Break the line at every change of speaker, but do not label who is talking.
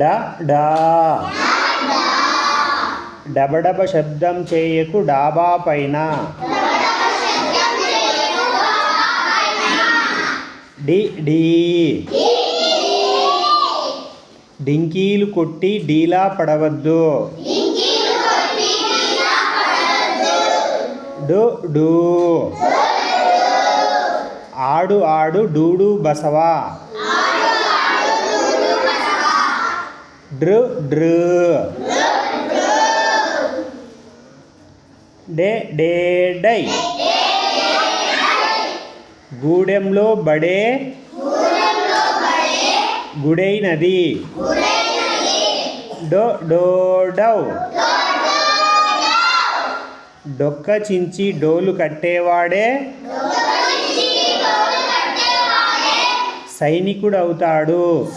డ డా. డబడబ శబ్దం చేయకు డాబా పైన. D D. డింకీలు కొట్టి డీలా పడవద్దు. డు డు. ఆడు ఆడు డూడు బసవా. డ్రు డ్రు. డే డే డై. గూడెంలో బడే గుడైనది. డో డో డౌ. డొక్క చించి డోలు కట్టేవాడే. సైనికుడవుతాడు.